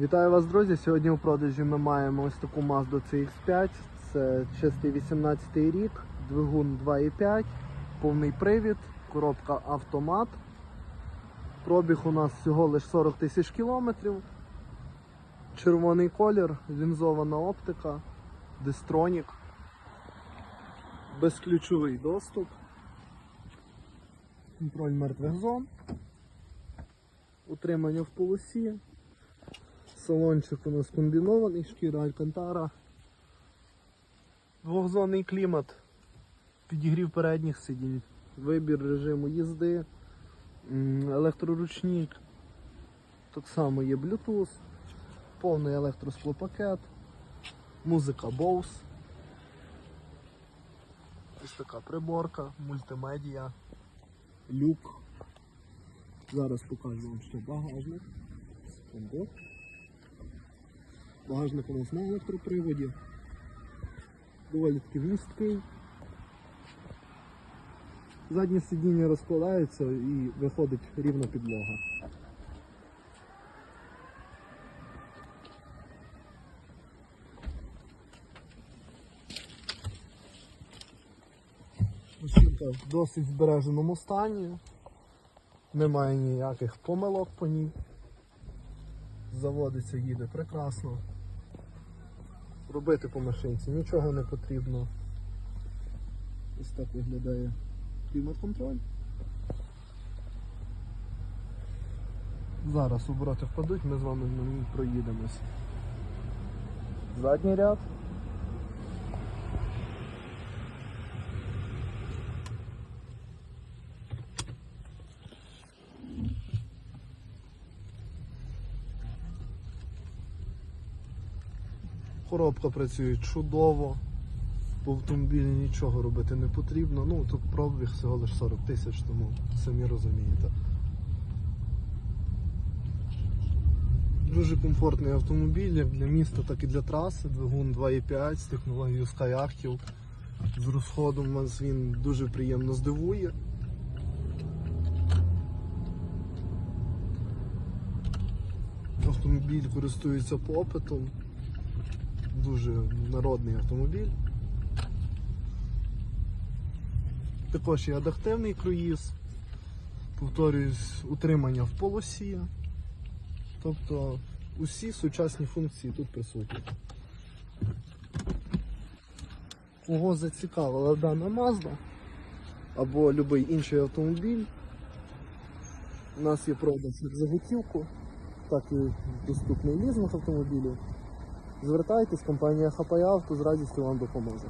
Вітаю вас, друзі! Сьогодні у продажі ми маємо ось таку Mazda CX5. Це чистий 18 рік, двигун 2.5, повний привід, коробка автомат. Пробіг у нас всього лише 40 тисяч кілометрів. Червоний колір, лінзована оптика, дистронік, безключовий доступ, контроль мертвих зон, утримання в полосі. Салончик у нас комбінований, шкіра Алькантара. Двохзонний клімат, підігрів передніх сидінь, вибір режиму їзди, електроручник, так само є Bluetooth, повний електросклопакет, музика Bose. Ось така приборка, мультимедіа, люк. Зараз покажу вам, що багажник. Секунду. Багажник у нас на електроприводі. Доволі таки вмісткий. Заднє сидіння розкладається і виходить рівна підлога. Машинка в досить збереженому стані. Немає ніяких помилок по ній. Заводиться, їде прекрасно. Робити по машинці нічого не потрібно. Ось так виглядає клімат-контроль. Зараз обороти впадуть, ми з вами на ній проїдемось. Задній ряд. Коробка працює чудово. По автомобілі нічого робити не потрібно. Ну тут пробіг всього лише 40 тисяч, тому самі розумієте. Дуже комфортний автомобіль, як для міста, так і для траси. Двигун 2.5 з технологією Skyactiv. З розходом вас він дуже приємно здивує. Автомобіль користується попитом дуже народний автомобіль. Також є адаптивний круїз, повторююсь, утримання в полосі. Тобто усі сучасні функції тут присутні. Кого зацікавила дана Mazda або будь-який інший автомобіль, у нас є продаж як за готівку, так і доступний лізинг автомобілів. Звертайтесь, компанія Хапаявку з радістю вам допоможе.